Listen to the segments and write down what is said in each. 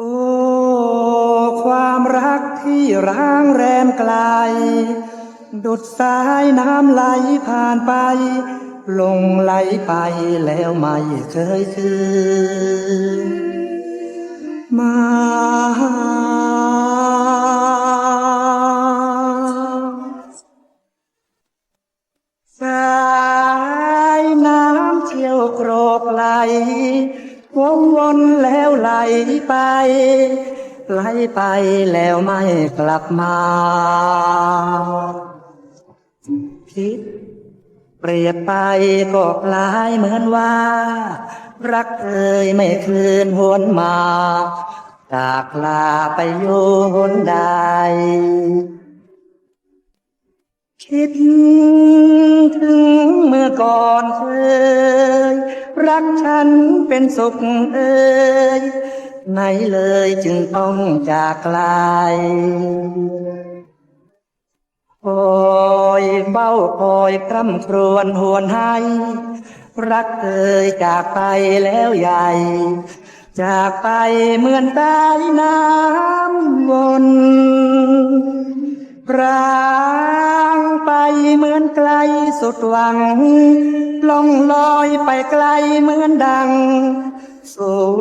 โอ้ ความรักที่ร้างแรมไกล ดุดสายน้ำไหลผ่านไป ลงไหลไปแล้วไม่เคยคืนมา ไหลไป ไหลไปแล้วไม่กลับมาคิดเปรียบไปก็คล้ายเหมือนว่า รักเอ่ยไม่คืนหวนมา จากลาไปอยู่หนใด คิดถึงเมื่อก่อนเคยรักฉันเป็นสุขเอ่ย ไหนเลยจึงต้องจากไกลคอยเฝ้าคอยคร่ำครวญหวนให้ รักเอ่ยจากไปแล้วใหญ่ จากไปเหมือนใต้น้ำวนรางไปเหมือนไกลสุดหวังล่องลอยไปไกลเหมือนดัง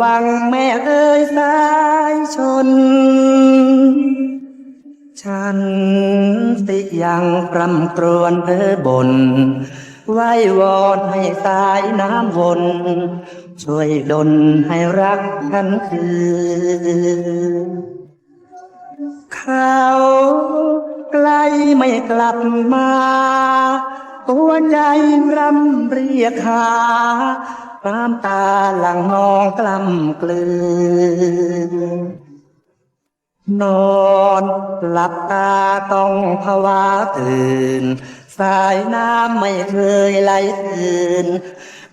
วังแม่เอ่ยสายชน ฉันสิยังกรำกรวนเพ้อบนไหววอนให้สายน้ำวน ช่วยดลให้รักฉันคืนเขาไกลไม่กลับมา ตัวใจรำเรียกหาน้ำตาหลังนองกล้ำกลืนนอนหลับตาต้องภาวะตื่น สายน้ำไม่เคยไหลคืน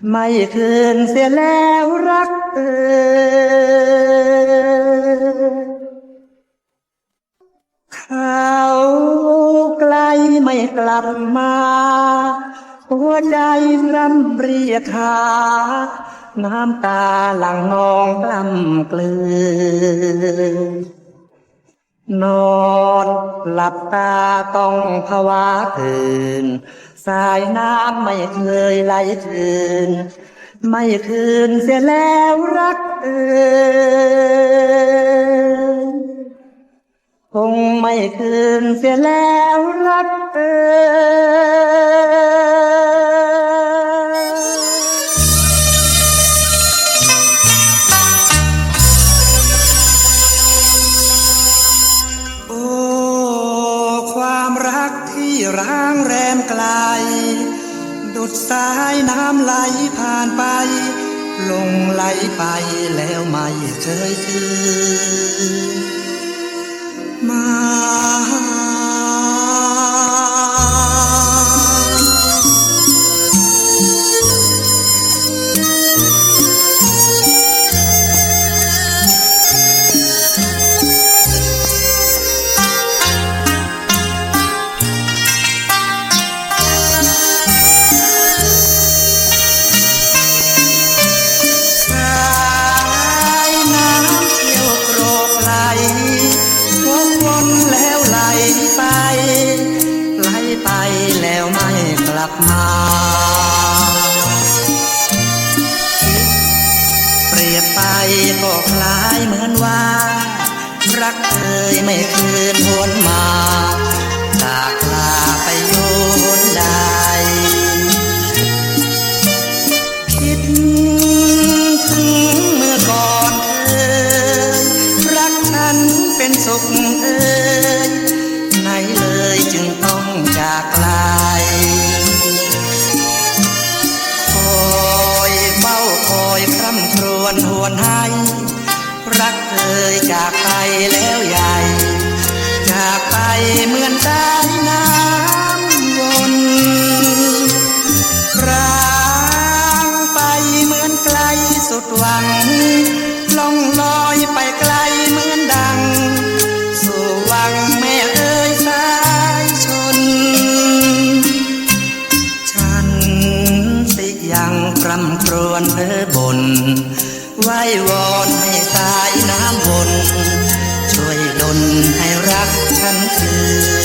ไม่คืนเสียแล้วรักเอ่ยเขาไกลไม่กลับมา หัวใจรำเรียกหาน้ำตาหลั่งนองกล้ำกลืนนอนหลับตาต้องภาวะตื่น สายน้ำไม่เคยไหลคืน ไม่คืนเสียแล้วรักเอ่ยคงไม่คืนเสียแล้วรักเอ่ย สายน้ำไหลผ่านไป ลงไหลไปแล้วไม่เคยคืนมา แล้วไม่กลับมาเปรียบไปก็คล้ายเหมือนว่า รักเคยไม่คืนหวนมาจากลาไปอยู่หนใดคิดถึงเมื่อก่อนเคยรักฉันเป็นสุขเอ่ยไหนเลยจึงต้อง จากไกลคอยเฝ้าคอยคร่ำครวญหวนให้ รักเคยจากไปแล้วใหญ่ จากไปเหมือนสา รำครวญเพ้อบนไหววอนให้สายน้ำวนช่วยดลให้รักฉันคืน